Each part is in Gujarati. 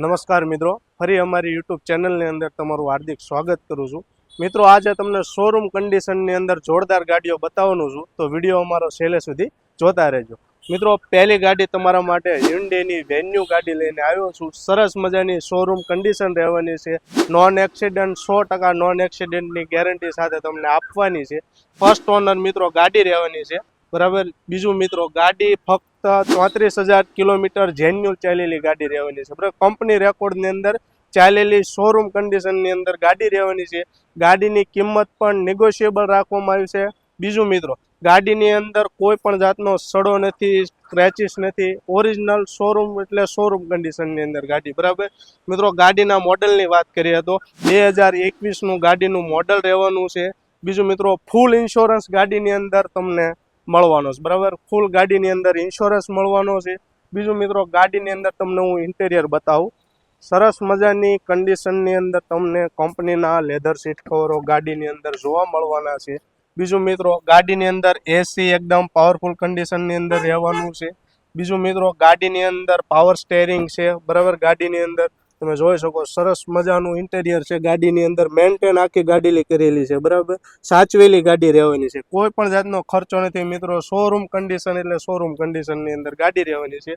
નમસ્કાર મિત્રો. ફરી અમારી યુટ્યુબ ચેનલની અંદર તમારું હાર્દિક સ્વાગત કરું છું. મિત્રો, આજે તમને શોરૂમ કન્ડિશનની અંદર જોરદાર ગાડીઓ બતાવવાનું છું. તો વીડિયો અમારો છેલ્લે સુધી જોતા રહેજો. મિત્રો, પહેલી ગાડી તમારા માટે હ્યુન્ડેની વેન્યુ ગાડી લઈને આવ્યો છું. સરસ મજાની શોરૂમ કન્ડિશન રહેવાની છે. નોન એક્સિડન્ટ સો ટકા નોન એક્સિડન્ટની ગેરંટી સાથે તમને આપવાની છે. ફર્સ્ટ ઓનર મિત્રો ગાડી રહેવાની છે. બરાબર? બીજું મિત્રો ગાડી ફક્ત ચોત્રીસ હજાર કિલોમીટર જેન્યુઅલ ચાલેલી ગાડી રહેવાની છે. બરાબર? કંપની રેકોર્ડની અંદર ચાલેલી શોરૂમ કન્ડિશનની અંદર ગાડી રહેવાની છે. ગાડીની કિંમત પણ નેગોશિયેબલ રાખવામાં આવી છે. બીજું મિત્રો, ગાડીની અંદર કોઈ પણ જાતનો સડો નથી સ્ક્રેચીસ નથી. ઓરિજિનલ શોરૂમ એટલે શોરૂમ કન્ડિશનની અંદર ગાડી, બરાબર? મિત્રો, ગાડીના મોડલની વાત કરીએ તો બે હજાર એકવીસનું ગાડીનું મોડલ રહેવાનું છે. બીજું મિત્રો ફૂલ ઇન્સ્યોરન્સ ગાડીની અંદર તમને મળવાનો છે, બરાબર? ફૂલ ગાડીની અંદર ઇન્સ્યોરન્સ મળવાનો છે. બીજું મિત્રો, ગાડીની અંદર તમને હું ઇન્ટેરિયર બતાવું. સરસ મજાની કન્ડિશનની અંદર તમને કંપનીના લેધર સીટ કવરો ગાડીની અંદર જોવા મળવાના છે. બીજું મિત્રો, ગાડીની અંદર એસી એકદમ પાવરફુલ કન્ડિશનની અંદર રહેવાનું છે. બીજું મિત્રો, ગાડીની અંદર પાવર સ્ટેરિંગ છે, બરાબર? ગાડીની અંદર તમે જોઈ શકો, સરસ મજાનું ઇન્ટેરિયર છે. ગાડીની અંદર મેન્ટેન આખી ગાડી કરેલી છે, બરાબર? સાચવેલી ગાડી રહેવાની છે. કોઈ પણ જાતનો ખર્ચો નથી, મિત્રો. શોરૂમ કન્ડિશન એટલે શોરૂમ કન્ડિશનની અંદર ગાડી રહેવાની છે.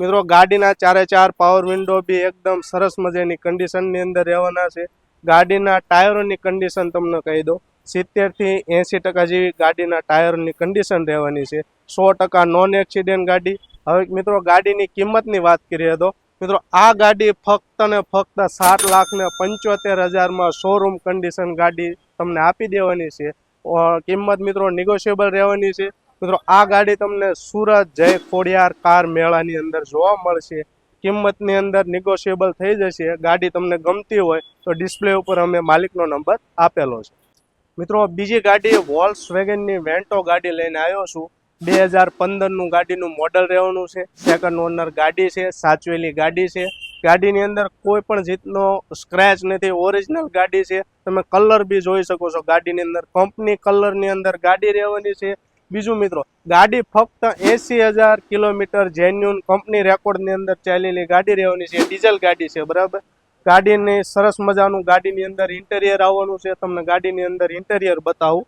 મિત્રો, ગાડીના ચારે ચાર પાવર વિન્ડો બી એકદમ સરસ મજાની કન્ડિશનની અંદર રહેવાના છે. ગાડીના ટાયરોની કન્ડિશન તમને કહી દો સિત્તેરથી એંસી ટકા જેવી ગાડીના ટાયરની કન્ડિશન રહેવાની છે. સો ટકા નોન એક્સિડન્ટ ગાડી. હવે મિત્રો, ગાડીની કિંમતની વાત કરીએ તો મિત્રો, આ ગાડી ફક્ત ને ફક્ત સાત લાખ ને પંચોતેર હજારમાં શોરૂમ કન્ડિશન ગાડી તમને આપી દેવાની છે. કિંમત મિત્રો નિગોશિયેબલ રહેવાની છે. મિત્રો, આ ગાડી તમને સુરત જય ખોડિયાર કાર મેળાની અંદર જોવા મળશે. કિંમતની અંદર નિગોશિયેબલ થઈ જશે. ગાડી તમને ગમતી હોય તો ડિસ્પ્લે ઉપર અમે માલિકનો નંબર આપેલો છે. મિત્રો, બીજી ગાડી વોલ્સ વેગનની વેન્ટો ગાડી લઈને આવ્યો છું. બે હજાર પંદરનું ગાડીનું મોડલ રહેવાનું છે. સેકન્ડ ઓનર ગાડી છે, સાચવેલી ગાડી છે. ગાડીની અંદર કોઈ પણ જીતનો સ્ક્રેચ નથી. ઓરિજિનલ ગાડી છે. તમે કલર બી જોઈ શકો છો ગાડીની અંદર. કંપની કલરની અંદર ગાડી રહેવાની છે. બીજું મિત્રો, ગાડી ફક્ત એસી હજાર કિલોમીટર જેન્યુન કંપની રેકોર્ડની અંદર ચાલેલી ગાડી રહેવાની છે. ડીઝલ ગાડી છે, બરાબર? ગાડીની સરસ મજાનું ગાડીની અંદર ઇન્ટેરિયર આવવાનું છે. તમને ગાડીની અંદર ઇન્ટેરિયર બતાવું.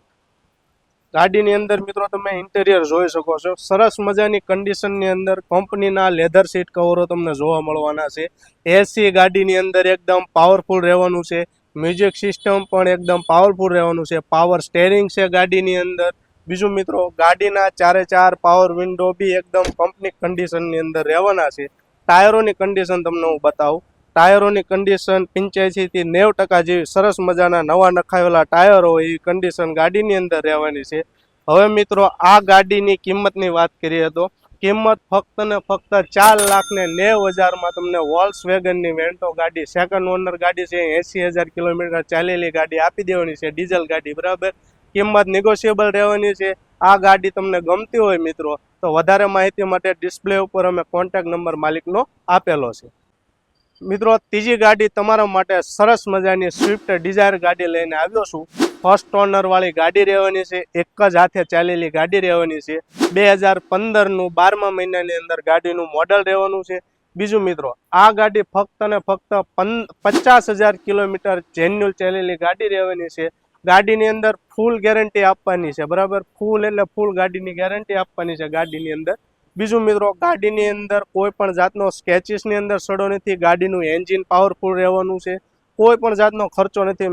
ગાડીની અંદર મિત્રો તમે ઇન્ટેરિયર જોઈ શકો છો. સરસ મજાની કન્ડિશનની અંદર કંપનીના લેધર સીટ કવરો તમને જોવા મળવાના છે. એસી ગાડીની અંદર એકદમ પાવરફુલ રહેવાનું છે. મ્યુઝિક સિસ્ટમ પણ એકદમ પાવરફુલ રહેવાનું છે. પાવર સ્ટેરિંગ છે ગાડીની અંદર. બીજું મિત્રો, ગાડીના ચારે ચાર પાવર વિન્ડો બી એકદમ કંપની કન્ડિશનની અંદર રહેવાના છે. ટાયરોની કન્ડિશન તમને હું બતાવું. ટાયરોની કન્ડિશન પંચ્યાસીથી નેવ ટકા જેવી સરસ મજાના નવા નખાવેલા ટાયરો એવી કન્ડિશન ગાડીની અંદર રહેવાની છે. હવે મિત્રો, આ ગાડીની કિંમતની વાત કરીએ તો કિંમત ફક્ત ને ફક્ત ચાર લાખ ને નેવ હજારમાં તમને વોલ્સ વેગનની વેન્ટો ગાડી સેકન્ડ ઓનર ગાડી છે, એંસી હજાર કિલોમીટર ચાલેલી ગાડી આપી દેવાની છે, ડીઝલ ગાડી, બરાબર? કિંમત નિગોશિયેબલ રહેવાની છે. આ ગાડી તમને ગમતી હોય મિત્રો, તો વધારે માહિતી માટે ડિસ્પ્લે ઉપર અમે કોન્ટેક્ટ નંબર માલિકનો આપેલો છે. મિત્રો, ત્રીજી ગાડી તમારા માટે સરસ મજાની સ્વિફ્ટ ડિઝાયર ગાડી લઈને આવ્યો છું. ફર્સ્ટ ઓનર વાળી ગાડી રહેવાની છે. એક જ હાથે ચાલેલી ગાડી રહેવાની છે. બે હજાર પંદરનું બારમા મહિનાની અંદર ગાડીનું મોડલ રહેવાનું છે. બીજું મિત્રો, આ ગાડી ફક્ત ને ફક્ત પચાસ હજાર કિલોમીટર જેન્યુઅલ ચાલેલી ગાડી રહેવાની છે. ગાડીની અંદર ફૂલ ગેરંટી આપવાની છે. બરાબર? ફૂલ એટલે ફૂલ ગાડીની ગેરંટી આપવાની છે ગાડીની અંદર. બીજું મિત્રો, ગાડીની અંદર કોઈ પણ જાતનો સ્કેચીસની અંદર સડો નથી, ગાડીનું એન્જિન પાવરફુલ રહેવાનું છે, કોઈ પણ જાતનો ખર્ચો નથી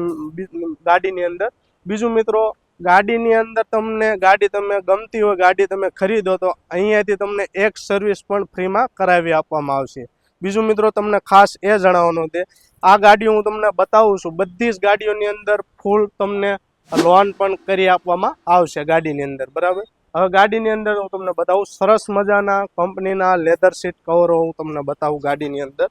ગાડીની અંદર. બીજું મિત્રો, ગાડીની અંદર તમને ગાડી તમે ગમતી હોય, ગાડી તમે ખરીદો તો અહીંયાથી તમને એક સર્વિસ પણ ફ્રીમાં કરાવી આપવામાં આવશે. બીજું મિત્રો, તમને ખાસ એ જણાવવાનું છે, આ ગાડીઓ હું તમને બતાવું છું, બધી જ ગાડીઓની અંદર ફૂલ તમને લોન પણ કરી આપવામાં આવશે ગાડીની અંદર, બરાબર? હવે ગાડીની અંદર હું તમને બતાવું, સરસ મજાના કંપનીના લેધર સીટ કવરો હું તમને બતાવું ગાડીની અંદર.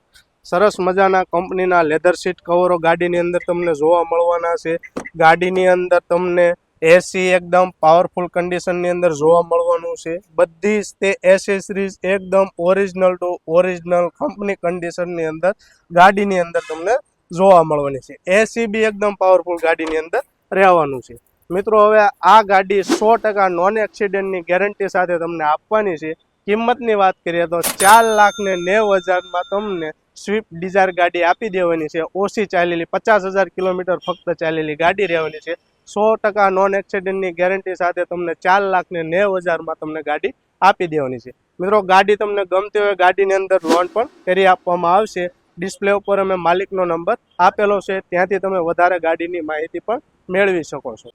સરસ મજાના કંપનીના લેધર સીટ કવરો ગાડીની અંદર તમને જોવા મળવાના છે. ગાડીની અંદર તમને એસી એકદમ પાવરફુલ કન્ડિશનની અંદર જોવા મળવાનું છે. બધી જ તે એસેસરીઝ એકદમ ઓરિજિનલ ટુ ઓરિજિનલ કંપની કન્ડિશનની અંદર ગાડીની અંદર તમને જોવા મળવાની છે. એસી બી એકદમ પાવરફુલ ગાડીની અંદર રહેવાનું છે. મિત્રો, હવે આ ગાડી સો ટકા નોન એક્સિડન્ટની ગેરંટી સાથે તમને આપવાની છે. કિંમતની વાત કરીએ તો ચાર લાખ ને નેવ હજારમાં તમને સ્વિફ્ટ ડિઝાયર ગાડી આપી દેવાની છે. ઓછી ચાલેલી, પચાસ હજાર કિલોમીટર ફક્ત ચાલેલી ગાડી રહેવાની છે. સો ટકા નોન એક્સિડન્ટની ગેરંટી સાથે તમને ચાર લાખ ને નેવ હજારમાં તમને ગાડી આપી દેવાની છે. મિત્રો, ગાડી તમને ગમતી હોય ગાડીની અંદર લોન પણ કરી આપવામાં આવશે. ડિસ્પ્લે ઉપર અમે માલિકનો નંબર આપેલો છે. ત્યાંથી તમે વધારે ગાડીની માહિતી પણ મેળવી શકો છો.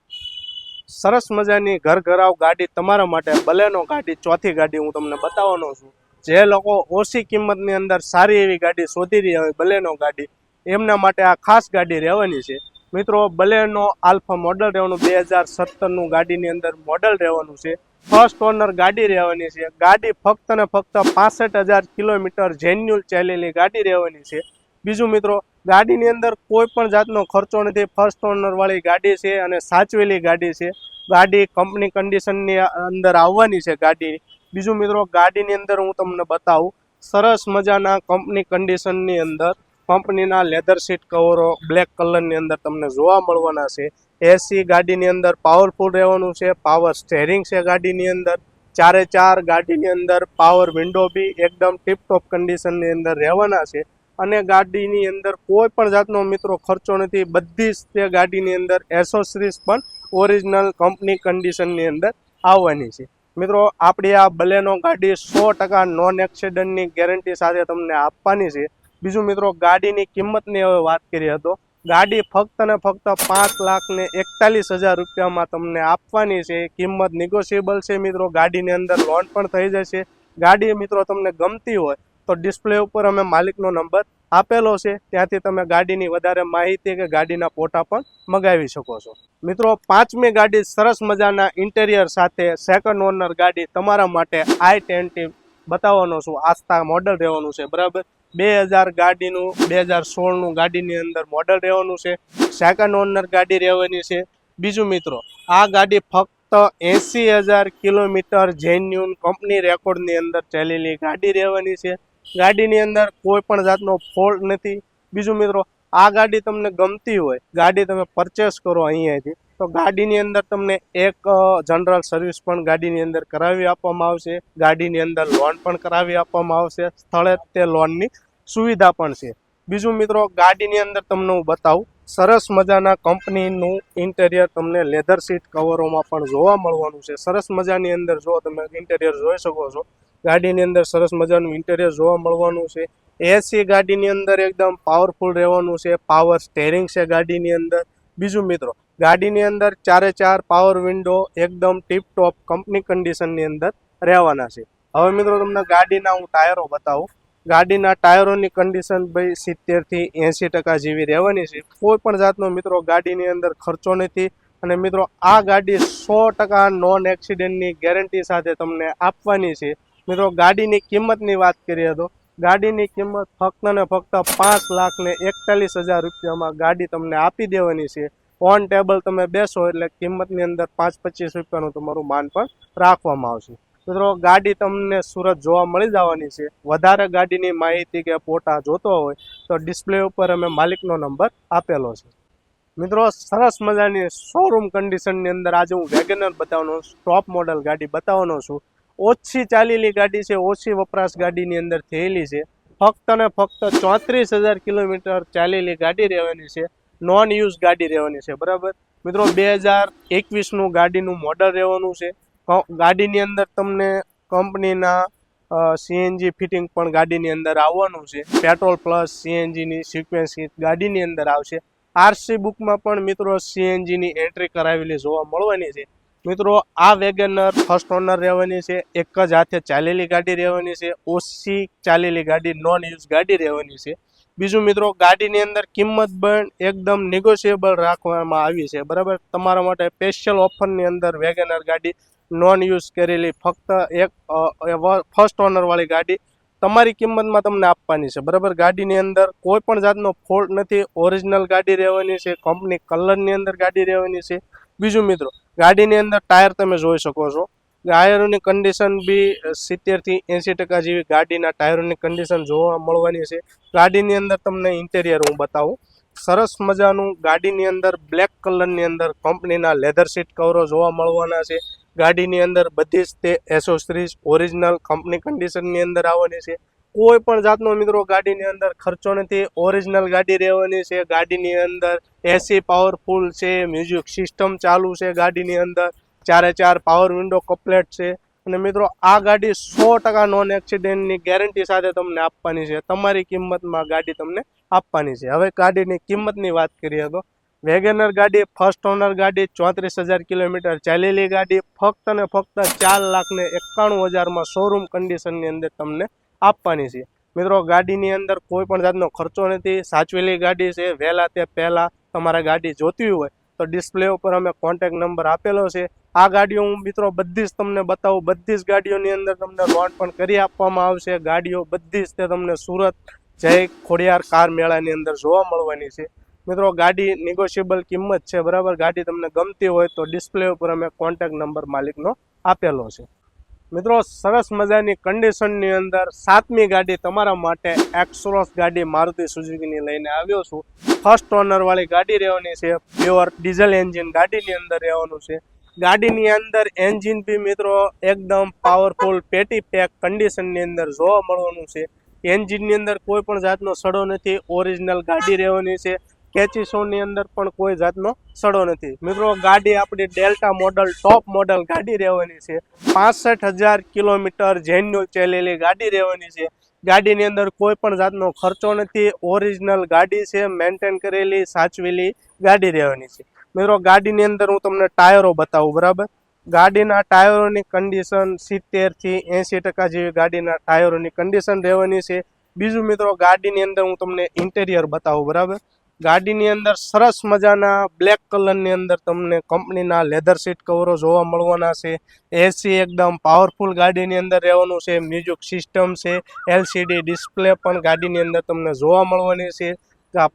સરસ મજાની ઘર ઘરાવ ગાડી તમારા માટે બલેનો ગાડી, ચોથી ગાડી હું તમને બતાવવાનો છું. જે લોકો ઓછી કિંમતની અંદર સારી એવી ગાડી શોધી રહ્યા હોય બલેનો ગાડી, એમના માટે આ ખાસ ગાડી રહેવાની છે. મિત્રો, બલેનો આલ્ફા મોડલ રહેવાનું, બે હજાર સત્તરનું ગાડીની અંદર મોડલ રહેવાનું છે. ફર્સ્ટ ઓનર ગાડી રહેવાની છે. ગાડી ફક્ત ને ફક્ત પાસઠ હજાર કિલોમીટર જેન્યુઅલ ચાલેલી ગાડી રહેવાની છે. બીજું મિત્રો, ગાડીની અંદર કોઈ પણ જાતનો ખર્ચો નથી. ફર્સ્ટ ઓનરવાળી ગાડી છે અને સાચવેલી ગાડી છે. ગાડી કંપની કન્ડિશનની અંદર આવવાની છે ગાડી. બીજું મિત્રો, ગાડીની અંદર હું તમને બતાવું. સરસ મજાના કંપની કન્ડિશનની અંદર કંપનીના લેધર સીટ કવરો બ્લેક કલરની અંદર તમને જોવા મળવાના છે. એસી ગાડીની અંદર પાવરફુલ રહેવાનું છે પાવર સ્ટેરિંગ છે ગાડીની અંદર. ચારે ચાર ગાડીની અંદર પાવર વિન્ડો બી એકદમ ટીપટોપ કન્ડિશનની અંદર રહેવાના છે. અને ગાડીની અંદર કોઈ પણ જાતનો મિત્રો ખર્ચો નથી, બધી જ તે ગાડીની અંદર એસોસરીઝ પણ ઓરિજિનલ કંપની કન્ડિશનની અંદર આવવાની છે. મિત્રો, આપણી આ બલેનો ગાડી સો ટકા નોન એક્સિડન્ટની ગેરંટી સાથે તમને આપવાની છે. બીજું મિત્રો, ગાડીની કિંમતની હવે વાત કરીએ તો, ગાડી ફક્ત ને ફક્ત પાંચ લાખ ને એકતાલીસ હજાર રૂપિયામાં તમને આપવાની છે. કિંમત નિગોશિયેબલ છે મિત્રો, ગાડીની અંદર લોન પણ થઈ જશે. ગાડી મિત્રો તમને ગમતી હોય તો ડિસ્પ્લે ઉપર અમે માલિકનો નંબર આપેલો છે. ત્યાંથી તમે ગાડીની વધારે માહિતી કે ગાડીના ફોટા પણ મગાવી શકો છો. મિત્રો, પાંચમી ગાડી સરસ મજાના ઇન્ટેરિયર સાથે સેકન્ડ ઓનર ગાડી તમારા માટે આઈ ટેન્ટી બતાવવાનો છું. આસ્થા મોડલ રહેવાનું છે, બરાબર? બે હજાર ગાડીનું, બે હજાર સોળનું ગાડીની અંદર મોડલ રહેવાનું છે. સેકન્ડ ઓનર ગાડી રહેવાની છે. બીજું મિત્રો, આ ગાડી ફક્ત એંસી હજાર કિલોમીટર જેન્યુન કંપની રેકોર્ડની અંદર ચાલેલી ગાડી રહેવાની છે. ગાડીની અંદર કોઈ પણ જાતનો ફોલ્ટ નથી. બીજું મિત્રો, આ ગાડી તમને ગમતી હોય, ગાડી તમે પરચેસ કરો અહીંયાથી, તો ગાડીની અંદર તમને એક જનરલ સર્વિસ પણ ગાડીની અંદર કરાવી આપવામાં આવશે. ગાડીની અંદર લોન પણ કરાવી આપવામાં આવશે. સ્થળે તે લોનની સુવિધા પણ છે. બીજું મિત્રો, ગાડીની અંદર તમને હું બતાવું. સરસ મજાના કંપનીનું ઇન્ટેરિયર તમને લેધર સીટ કવરોમાં પણ જોવા મળવાનું છે. સરસ મજાની અંદર જો તમે ઇન્ટેરિયર જોઈ શકો છો, ગાડીની અંદર સરસ મજાનું ઇન્ટેરિયર જોવા મળવાનું છે. એસી ગાડીની અંદર એકદમ પાવરફુલ રહેવાનું છે. પાવર સ્ટેરિંગ છે ગાડીની અંદર. બીજું મિત્રો, ગાડીની અંદર ચારે ચાર પાવર વિન્ડો એકદમ ટીપટોપ કંપની કન્ડિશનની અંદર રહેવાના છે. હવે મિત્રો, તમને ગાડીના હું ટાયરો બતાવું. ગાડીના ટાયરોની કન્ડિશન ભાઈ સિત્તેરથી એંસી ટકા જેવી રહેવાની છે. કોઈ પણ જાતનો મિત્રો ગાડીની અંદર ખર્ચો નથી અને મિત્રો આ ગાડી સો ટકા નોન એક્સિડન્ટની ગેરંટી સાથે તમને આપવાની છે. મિત્રો ગાડીની કિંમતની વાત કરીએ તો ગાડીની કિંમત ફક્ત ને ફક્ત પાંચ લાખ ને એકતાલીસ હજાર રૂપિયામાં ગાડી તમને આપી દેવાની છે. ઓન ટેબલ તમે બેસો એટલે કિંમતની અંદર પાંચ પચીસ રૂપિયાનું તમારું માન પણ રાખવામાં આવશે. મિત્રો, ગાડી તમને સુરત જોવા મળી જવાની છે. વધારે ગાડીની માહિતી કે ફોટા જોતો હોય તો ડિસ્પ્લે ઉપર અમે માલિકનો નંબર આપેલો છે. મિત્રો, સરસ મજાની શોરૂમ કન્ડિશનની અંદર આજે હું વેગનર બતાવવાનો ટોપ મોડલ ગાડી બતાવવાનો છું. ઓછી ચાલેલી ગાડી છે, ઓછી વપરાશ ગાડીની અંદર થયેલી છે. ફક્ત ને ફક્ત ચોત્રીસ હજાર કિલોમીટર ચાલેલી ગાડી રહેવાની છે નોન યુઝ ગાડી રહેવાની છે, બરાબર? મિત્રો, બે હજાર એકવીસનું ગાડીનું મોડલ રહેવાનું છે. ગાડીની અંદર તમને કંપનીના સીએનજી ફિટિંગ પણ ગાડીની અંદર આવવાનું છે. પેટ્રોલ પ્લસ સીએનજીની સિક્વન્સ ગાડીની અંદર આવશે. આરસી બુકમાં પણ મિત્રો સીએનજીની એન્ટ્રી કરાવેલી જોવા મળવાની છે. મિત્રો, આ વેગનર ફર્સ્ટ ઓનર રહેવાની છે, એક જ હાથે ચાલેલી ગાડી રહેવાની છે ઓછી ચાલેલી ગાડી નોન યુઝ ગાડી રહેવાની છે. બીજું મિત્રો, ગાડીની અંદર કિંમત પણ એકદમ નેગોશિયેબલ રાખવામાં આવી છે. બરાબર? તમારા માટે સ્પેશિયલ ઓફરની અંદર વેગનર ગાડી નોન યુઝ કરેલી. ફક્ત એક ફર્સ્ટ ઓનરવાળી ગાડી તમારી કિંમતમાં તમને આપવાની છે. બરાબર? ગાડીની અંદર કોઈ પણ જાતનો ફોલ્ટ નથી. ઓરિજિનલ ગાડી રહેવાની છે. કંપની કલરની અંદર ગાડી રહેવાની છે. બીજું મિત્રો, ગાડીની અંદર ટાયર તમે જોઈ શકો છો. ટાયરોની કન્ડિશન બી સિત્તેરથી એંસી ટકા જેવી ગાડીના ટાયરોની કન્ડિશન જોવા મળવાની છે. ગાડીની અંદર તમને ઇન્ટેરિયર હું બતાવું. સરસ મજાનું ગાડીની અંદર બ્લેક કલરની અંદર કંપનીના લેધર સીટ કવરો જોવા મળવાના છે. ગાડીની અંદર બધી જ તે એસોસરીઝ ઓરિજિનલ કંપની કન્ડિશનની અંદર આવવાની છે. કોઈ પણ જાતનો મિત્રો ગાડીની અંદર ખર્ચો નથી ઓરિજિનલ ગાડી રહેવાની છે, ગાડીની અંદર એસી પાવરફુલ છે મ્યુઝિક સિસ્ટમ ચાલુ છે ગાડીની અંદર, ચારે ચાર પાવર વિન્ડો કમ્પ્લેટ છે. અને મિત્રો, આ ગાડી સો ટકા નોન એક્સિડેન્ટની ગેરંટી સાથે તમને આપવાની છે. તમારી કિંમતમાં ગાડી તમને આપવાની છે. હવે ગાડીની કિંમતની વાત કરીએ તો વેગેનર ગાડી ફર્સ્ટ ઓનર ગાડી, ચોત્રીસ હજાર કિલોમીટર ચાલેલી ગાડી, ફક્ત ને ફક્ત ચાર લાખ ને એકાણું હજારમાં શોરૂમ કન્ડિશનની અંદર તમને આપવાની છે. મિત્રો, ગાડીની અંદર કોઈ પણ જાતનો ખર્ચો નથી. સાચવેલી ગાડી છે, વહેલા તે પહેલાં તમારે ગાડી જોતી હોય તો ડિસ્પ્લે ઉપર અમે કોન્ટેક્ટ નંબર આપેલો છે. આ ગાડીઓ હું મિત્રો બધી જ તમને બતાવું, બધી જ ગાડીઓની અંદર તમને લોન પણ કરી આપવામાં આવશે. ગાડીઓ બધી જ તે તમને સુરત જય ખોડિયાર કાર મેળાની અંદર જોવા મળવાની છે. મિત્રો, ગાડી નિગોશિયેબલ કિંમત છે, બરાબર? ગાડી તમને ગમતી હોય તો ડિસ્પ્લે ઉપર અમે કોન્ટેક્ટ નંબર માલિકનો આપેલો છે. મિત્રો, સરસ મજાની કન્ડિશનની અંદર સાતમી ગાડી તમારા માટે એક્સરોસ ગાડી મારુતિ સુઝુકીની લઈને આવ્યો છું. ફર્સ્ટ ઓનરવાળી ગાડી રહેવાની છે પ્યોર ડીઝલ એન્જિન ગાડીની અંદર રહેવાનું છે. ગાડીની અંદર એન્જિન બી મિત્રો, એકદમ પાવરફુલ પેટી પેક કન્ડિશનની અંદર જોવા મળવાનું છે. એન્જિનની અંદર કોઈ પણ જાતનો સડો નથી ઓરિજિનલ ગાડી રહેવાની છે. કેચીસોની અંદર પણ કોઈ જાતનો સડો નથી. મિત્રો, ગાડી આપણી ડેલ્ટા મોડલ, ટોપ મોડલ ગાડી રહેવાની છે. પાસઠ હજાર કિલોમીટર જેન્યુઅલ ચેલેલી ગાડી રહેવાની છે. ગાડીની અંદર કોઈ પણ જાતનો ખર્ચો નથી. ઓરિજિનલ ગાડી છે, મેન્ટેન કરેલી, સાચવેલી ગાડી રહેવાની છે. મિત્રો, ગાડીની અંદર હું તમને ટાયરો બતાવું, બરાબર? ગાડીના ટાયરોની કન્ડિશન સિત્તેરથી એંસી ટકા જેવી ગાડીના ટાયરોની કન્ડિશન રહેવાની છે. બીજું મિત્રો, ગાડીની અંદર હું તમને ઇન્ટેરિયર બતાવું, બરાબર? ગાડીની અંદર સરસ મજાના બ્લેક કલરની અંદર તમને કંપનીના લેધર સીટ કવરો જોવા મળવાના છે. એસી એકદમ પાવરફુલ ગાડીની અંદર રહેવાનું છે. મ્યુઝિક સિસ્ટમ છે. એલસીડી ડિસ્પ્લે પણ ગાડીની અંદર તમને જોવા મળવાની છે.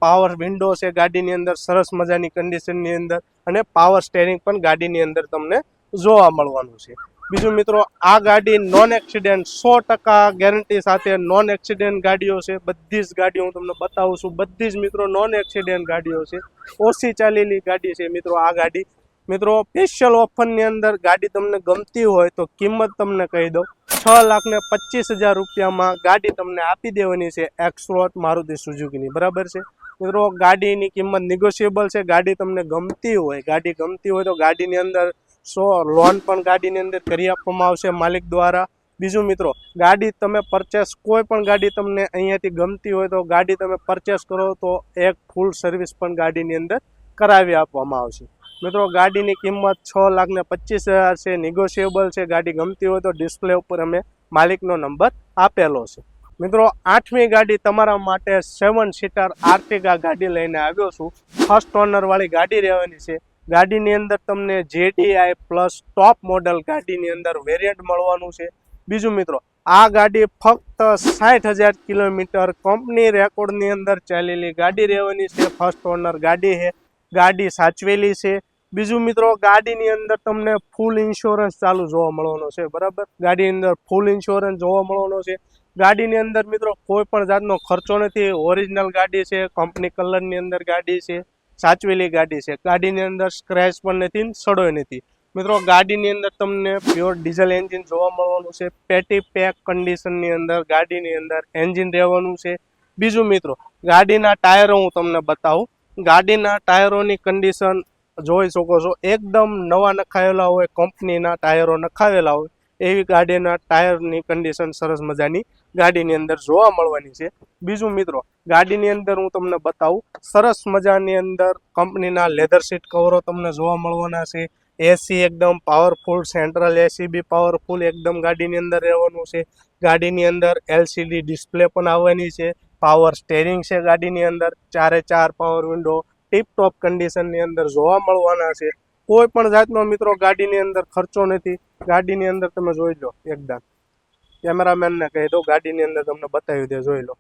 પાવર વિન્ડો છે ગાડીની અંદર સરસ મજાની કન્ડિશનની અંદર અને પાવર સ્ટેરિંગ પણ ગાડીની અંદર તમને જોવા મળવાનું છે. બીજું મિત્રો, આ ગાડી નોન એક્સિડેન્ટ સો ટકા ગેરંટી સાથે નોન એક્સિડેન્ટ ગાડીઓ છે. બધી જ ગાડીઓ હું તમને બતાવું છું. બધી જ મિત્રો નોન એક્સિડેન્ટ ગાડીઓ છે. ઓછી ચાલેલી ગાડી છે મિત્રો આ ગાડી. મિત્રો સ્પેશિયલ ઓફરની અંદર ગાડી તમને ગમતી હોય તો કિંમત તમને કહી દઉં. છ લાખ ને પચીસ હજાર રૂપિયામાં ગાડી તમને આપી દેવાની છે એક્સરોટ મારુતિ સુઝુકીની બરાબર છે? મિત્રો, ગાડીની કિંમત નિગોશિયેબલ છે. ગાડી તમને ગમતી હોય, ગાડી ગમતી હોય તો ગાડીની અંદર સો લોન પણ ગાડીની અંદર કરી આપવામાં આવશે માલિક દ્વારા. બીજું મિત્રો, ગાડી તમે પરચેસ કોઈ પણ ગાડી તમને અહીંયાથી ગમતી હોય તો ગાડી તમે પરચેસ કરો તો એક ફૂલ સર્વિસ પણ ગાડીની અંદર કરાવી આપવામાં આવશે. મિત્રો, ગાડીની કિંમત છ લાખ ને પચીસ હજાર છે નિગોશિયેબલ છે, ગાડી ગમતી હોય તો ડિસ્પ્લે ઉપર અમે માલિકનો નંબર આપેલો છે. મિત્રો, આઠમી ગાડી તમારા માટે સેવન સીટર આર્ટિગા ગાડી લઈને આવ્યો છું. ફર્સ્ટ ઓનરવાળી ગાડી રહેવાની છે. ગાડીની અંદર તમને જેડીઆઈ પ્લસ ટોપ મોડલ ગાડીની અંદર વેરિયન્ટ મળવાનું છે. બીજું મિત્રો, આ ગાડી ફક્ત સાઠ હજાર કિલોમીટર કંપની રેકોર્ડની અંદર ચાલેલી ગાડી રહેવાની છે. ફર્સ્ટ ઓનર ગાડી છે. ગાડી સાચવેલી છે. બીજું મિત્રો, ગાડીની અંદર તમને ફૂલ ઇન્સ્યોરન્સ ચાલુ જોવા મળવાનો છે. બરાબર? ગાડીની અંદર ફૂલ ઇન્સ્યોરન્સ જોવા મળવાનો છે. ગાડીની અંદર મિત્રો, કોઈ પણ જાતનો ખર્ચો નથી. ઓરિજિનલ ગાડી છે. કંપની કલરની અંદર ગાડી છે. સાચવેલી ગાડી છે. ગાડીની અંદર સ્ક્રેચ પણ નથી સડોય નથી. મિત્રો, ગાડીની અંદર તમને પ્યોર ડીઝલ એન્જિન જોવા મળવાનું છે. પેટી પેક કન્ડિશનની અંદર, ગાડીની અંદર એન્જિન રહેવાનું છે. બીજું મિત્રો, ગાડીના ટાયરો હું તમને બતાવું. ગાડીના ટાયરોની કન્ડિશન જોઈ શકો છો. એકદમ નવા નખાયેલા હોય કંપનીના ટાયરો નખાવેલા હોય. એવી ગાડીના ટાયરની કન્ડિશન સરસ મજાની ગાડીની અંદર જોવા મળવાની છે. બીજું મિત્રો, ગાડીની અંદર હું તમને બતાવું, સરસ મજાની અંદર કંપનીના લેધર સીટ કવરો તમને જોવા મળવાના છે. એસી એકદમ પાવરફુલ સેન્ટ્રલ એસી બી પાવરફુલ એકદમ ગાડીની અંદર રહેવાનું છે. ગાડીની અંદર એલસીડી ડિસ્પ્લે પણ આવવાની છે. પાવર સ્ટેરિંગ છે ગાડીની અંદર. ચારે ચાર પાવર વિન્ડો ટીપ ટોપ કન્ડિશનની અંદર જોવા મળવાના છે. કોઈ પણ જાતનો મિત્રો ગાડીની અંદર ખર્ચો નથી. ગાડીની અંદર તમે જોઈ લો એકદમ કેમેરામેનને કહી દો ગાડીની અંદર તમને બતાવી દે, જોઈ લો.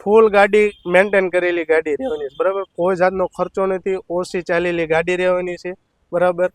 ફૂલ ગાડી મેન્ટેન કરેલી ગાડી રહેવાની છે. બરાબર? કોઈ જાતનો ખર્ચો નથી. ઓછી ચાલેલી ગાડી રહેવાની છે. બરાબર?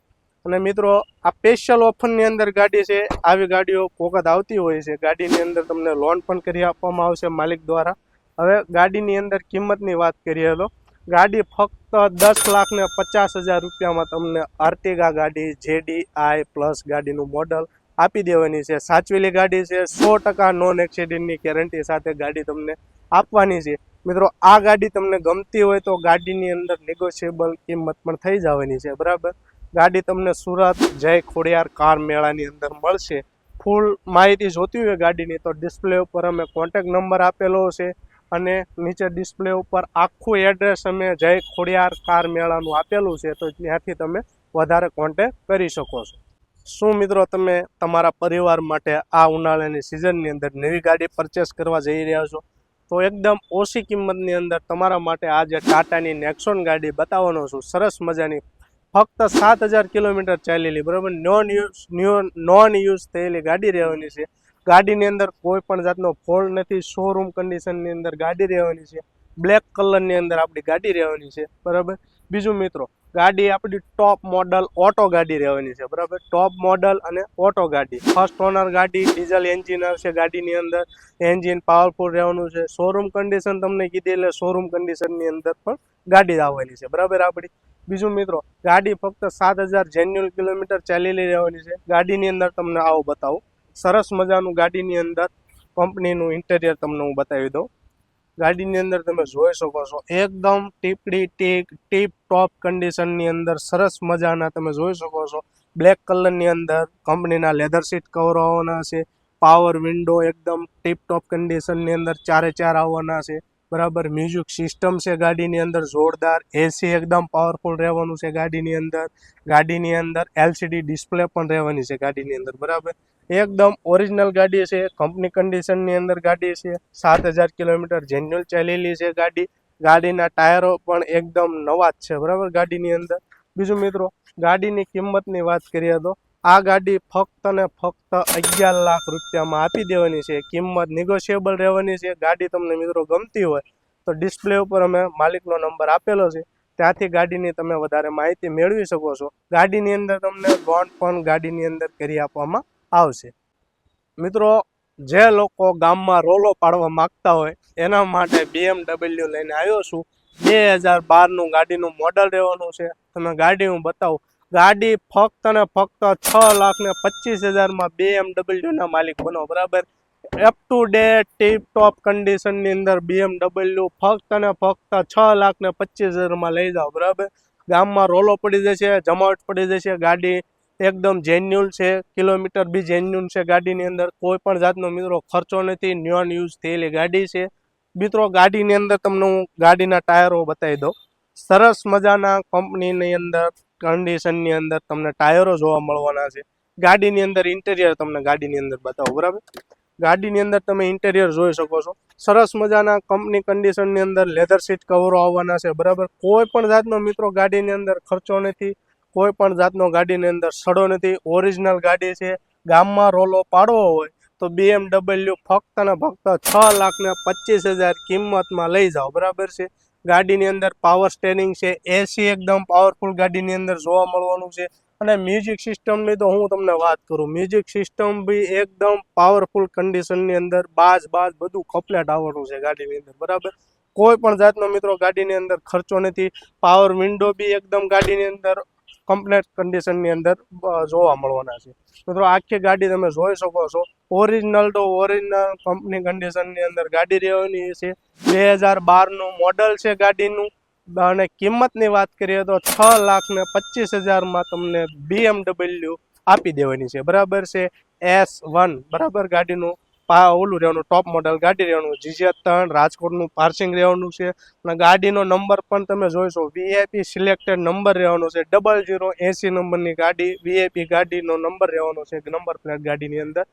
અને મિત્રો, આ સ્પેશિયલ ઓફરની અંદર ગાડી છે. આવી ગાડીઓ વખત આવતી હોય છે. ગાડીની અંદર તમને લોન પણ કરી આપવામાં આવશે માલિક દ્વારા. હવે ગાડીની અંદર કિંમતની વાત કરીએ તો ગાડી ફક્ત દસ લાખ ને પચાસ હજાર રૂપિયામાં તમને આર્ટિગા ગાડી જેડી આઈ પ્લસ ગાડીનું મોડલ આપી દેવાની છે. સાચવેલી ગાડી છે. સો ટકા નોન એક્સિડન્ટની ગેરંટી સાથે ગાડી તમને આપવાની છે. મિત્રો, આ ગાડી તમને ગમતી હોય તો ગાડીની અંદર નેગોશિયેબલ કિંમત પણ થઈ જવાની છે. બરાબર? ગાડી તમને સુરત જય ખોડિયાર કાર મેળાની અંદર મળશે. ફૂલ માહિતી જોતી હોય ગાડીની તો ડિસ્પ્લે ઉપર અમે કોન્ટેક નંબર આપેલો છે. અને નીચે ડિસ્પ્લે ઉપર આખું એડ્રેસ અમે જય ખોડિયાર કાર મેળાનું આપેલું છે, તો ત્યાંથી તમે વધારે કોન્ટેક કરી શકો છો. શું મિત્રો તમે તમારા પરિવાર માટે આ ઉનાળાની સિઝનની અંદર નવી ગાડી પરચેસ કરવા જઈ રહ્યા છો? તો એકદમ ઓછી કિંમતની અંદર તમારા માટે આ જે ટાટાની નેક્સોન ગાડી બતાવવાનો છું. સરસ મજાની. ફક્ત સાત હજાર કિલોમીટર ચાલેલી, બરાબર? નોન યુઝ નોન યુઝ થયેલી ગાડી રહેવાની છે. ગાડીની અંદર કોઈ પણ જાતનો ફોલ્ડ નથી. શોરૂમ કન્ડિશનની અંદર ગાડી રહેવાની છે. બ્લેક કલરની અંદર આપણી ગાડી રહેવાની છે. બરાબર? બીજું મિત્રો, ગાડી આપણી ટોપ મોડલ ઓટો ગાડી રહેવાની છે. બરાબર? ટોપ મોડલ અને ઓટો ગાડી. ફર્સ્ટ ઓનર ગાડી ડીઝલ એન્જિન આવશે ગાડીની અંદર. એન્જિન પાવરફુલ રહેવાનું છે. શોરૂમ કન્ડિશન તમને કીધી એટલે શોરૂમ કન્ડિશનની અંદર પણ ગાડી આવવાની છે. બરાબર આપણી? બીજું મિત્રો, ગાડી ફક્ત સાત હજાર જેન્યુઅલ કિલોમીટર ચાલેલી રહેવાની છે. ગાડીની અંદર તમને આવો બતાવું. સરસ મજાનું ગાડીની અંદર કંપનીનું ઇન્ટેરિયર તમને હું બતાવી દઉં. ગાડીની અંદર તમે જોઈ શકો છો, એકદમ ટીપડી ટીક, ટીપ ટોપ કન્ડિશનની અંદર સરસ મજાના તમે જોઈ શકો છો. બ્લેક કલરની અંદર કંપનીના લેધર સીટ કવર આવવાના છે પાવર વિન્ડો એકદમ ટીપ ટોપ કન્ડિશનની અંદર ચારે ચાર આવવાના છે. બરાબર મ્યુઝિક સિસ્ટમ છે ગાડીની અંદર, જોરદાર એસી એકદમ પાવરફુલ રહેવાનું છે ગાડીની અંદર. ગાડીની અંદર એલસીડી ડિસ્પ્લે પણ રહેવાની છે ગાડીની અંદર, બરાબર. એકદમ ઓરિજિનલ ગાડી છે. કંપની કન્ડિશનની અંદર ગાડી છે. સાત હજાર કિલોમીટર જેન્યુઅલ ચાલેલી છે ગાડી. ગાડીના ટાયરો પણ એકદમ નવા જ છે. બરાબર? ગાડીની અંદર. બીજું મિત્રો, ગાડીની કિંમતની વાત કરીએ તો, આ ગાડી ફક્ત ને ફક્ત અગિયાર લાખ રૂપિયામાં આપી દેવાની છે. કિંમત નિગોશિયેબલ રહેવાની છે. ગાડી તમને મિત્રો ગમતી હોય તો ડિસ્પ્લે ઉપર અમે માલિકનો નંબર આપેલો છે. ત્યાંથી ગાડીની તમે વધારે માહિતી મેળવી શકો છો. ગાડીની અંદર તમને લોન પણ ગાડીની અંદર કરી આપવામાં આવશે. મિત્રો, જે લોકો ગામમાં રોલો પાડવા માગતા હોય, એના માટે બીએમડબલ્યુ લઈને આવ્યો છું. બે હજાર બારનું ગાડીનું મોડલ રહેવાનું છે. તમે ગાડી હું બતાવું. ગાડી ફક્ત ને ફક્ત છ લાખ ને પચીસ હજારમાં બીએમડબલ્યુના માલિક બનો, બરાબર? Up to date tip top કન્ડિશનની અંદર બીએમડબલ્યુ ફક્ત ને ફક્ત છ લાખ ને પચીસ હજારમાં લઈ જાઓ, બરાબર? ગામમાં રોલો પડી જશે, જમાવટ પડી જશે, ગાડી એકદમ જેન્યુન છે, કિલોમીટર બી જેન્યુન છે ગાડીની અંદર. કોઈ પણ જાતનો મિત્રો ખર્ચો નથી ન્યોન યુઝ થયેલી ગાડી છે. મિત્રો, ગાડીની અંદર તમને હું ગાડીના ટાયરો બતાવી દઉં. સરસ મજાના કંપનીની અંદર કન્ડિશનની અંદર તમને ટાયરો જોવા મળવાના છે. ગાડીની અંદર ઇન્ટેરિયર તમને ગાડીની અંદર બતાવો, બરાબર? ગાડીની અંદર તમે ઇન્ટેરિયર જોઈ શકો છો. સરસ મજાના કંપની કન્ડિશનની અંદર લેધર સીટ કવરો આવવાના છે, બરાબર? કોઈ પણ જાતનો મિત્રો ગાડીની અંદર ખર્ચો નથી. કોઈ પણ જાતનો ગાડીની અંદર સડો નથી. ઓરિજિનલ ગાડી છે. ગામમાં રોલો પાડવો હોય તો બીએમડબલ્યુ ફક્ત ને ફક્ત છ લાખને પચીસ હજાર કિંમતમાં લઈ જાઓ. બરાબર છે? ગાડીની અંદર પાવર સ્ટેરિંગ છે. એસી એકદમ પાવરફુલ ગાડીની અંદર જોવા મળવાનું છે. અને મ્યુઝિક સિસ્ટમની તો હું તમને વાત કરું. મ્યુઝિક સિસ્ટમ બી એકદમ પાવરફુલ કન્ડિશનની અંદર બાજ બાજ બધું કપલેટ આવવાનું છે ગાડીની અંદર. બરાબર? કોઈ પણ જાતનો મિત્રો ગાડીની અંદર ખર્ચો નથી. પાવર વિન્ડો બી એકદમ ગાડીની અંદર કમ્પ્લેટ કન્ડિશનની અંદર જોવા મળવાના છે. મિત્રો, આખી ગાડી તમે જોઈ શકો છો. ઓરિજિનલ તો ઓરિજિનલ કંપની કન્ડિશનની અંદર ગાડી રહેવાની છે. બે હજાર બારનું મોડલ છે ગાડીનું. અને કિંમતની વાત કરીએ તો છ લાખ ને પચીસ હજારમાં તમને બીએમડબલ્યુ આપી દેવાની છે. બરાબર છે? એસ વન બરાબર ગાડીનું? ઓલું રહેવાનું ટોપ મોડલ ગાડી રહેવાનું જીજે ત્રણ, રાજકોટનું પાર્સિંગ રહેવાનું છે. અને ગાડીનો નંબર પણ તમે જોઈશો વીઆઈપી સિલેક્ટેડ નંબર રહેવાનો છે. ડબલ જીરો એસી નંબરની ગાડી વીઆઈપી ગાડીનો નંબર રહેવાનો છે નંબર પ્લેટ ગાડીની અંદર.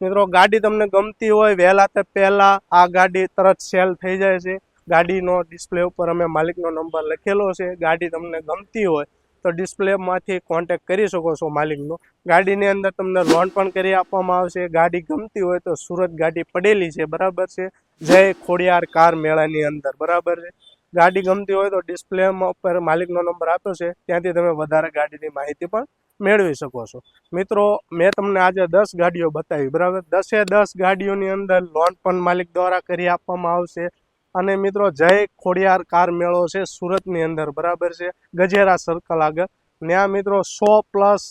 મિત્રો, ગાડી તમને ગમતી હોય, વહેલા તે પહેલાં આ ગાડી તરત સેલ થઈ જાય છે. ગાડીનો ડિસ્પ્લે ઉપર અમે માલિકનો નંબર લખેલો છે. ગાડી તમને ગમતી હોય તો ડિસ્પ્લેમાંથી કોન્ટેક્ટ કરી શકો છો માલિકનો. ગાડીની અંદર તમને લોન પણ કરી આપવામાં આવશે. ગાડી ગમતી હોય તો સુરત ગાડી પડેલી છે. બરાબર છે? જય ખોડિયાર કાર મેળાની અંદર. બરાબર છે? ગાડી ગમતી હોય તો ડિસ્પ્લેમાં ઉપર માલિકનો નંબર આપ્યો છે. ત્યાંથી તમે વધારે ગાડીની માહિતી પણ મેળવી શકો છો. મિત્રો, મેં તમને આજે દસ ગાડીઓ બતાવી. બરાબર? દસે દસ ગાડીઓની અંદર લોન પણ માલિક દ્વારા કરી આપવામાં આવશે. અને મિત્રો, જય ખોડિયાર કાર મેળો છે સુરતની અંદર, બરાબર છે? ગજેરા સર્કલ આગળ. ત્યાં મિત્રો, સો પ્લસ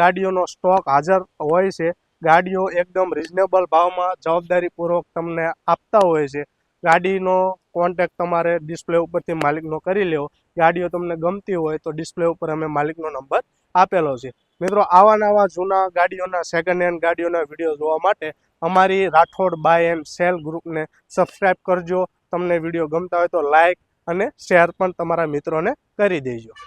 ગાડીઓનો સ્ટોક હાજર હોય છે. ગાડીઓ એકદમ રિઝનેબલ ભાવમાં જવાબદારીપૂર્વક તમને આપતા હોય છે. ગાડીનો કોન્ટેક્ટ તમારે ડિસ્પ્લે ઉપરથી માલિકનો કરી લેવો. ગાડીઓ તમને ગમતી હોય તો ડિસ્પ્લે ઉપર અમે માલિકનો નંબર આપેલો છે. મિત્રો, આવા નવા જૂના ગાડીઓના સેકન્ડ હેન્ડ ગાડીઓના વીડિયો જોવા માટે અમારી રાઠોડ બાય એન્ડ સેલ ગ્રુપને સબસ્ક્રાઇબ કરજો. તમને વીડિયો ગમતા હોય તો લાઈક અને શેર પણ તમારા મિત્રોને કરી દેજો.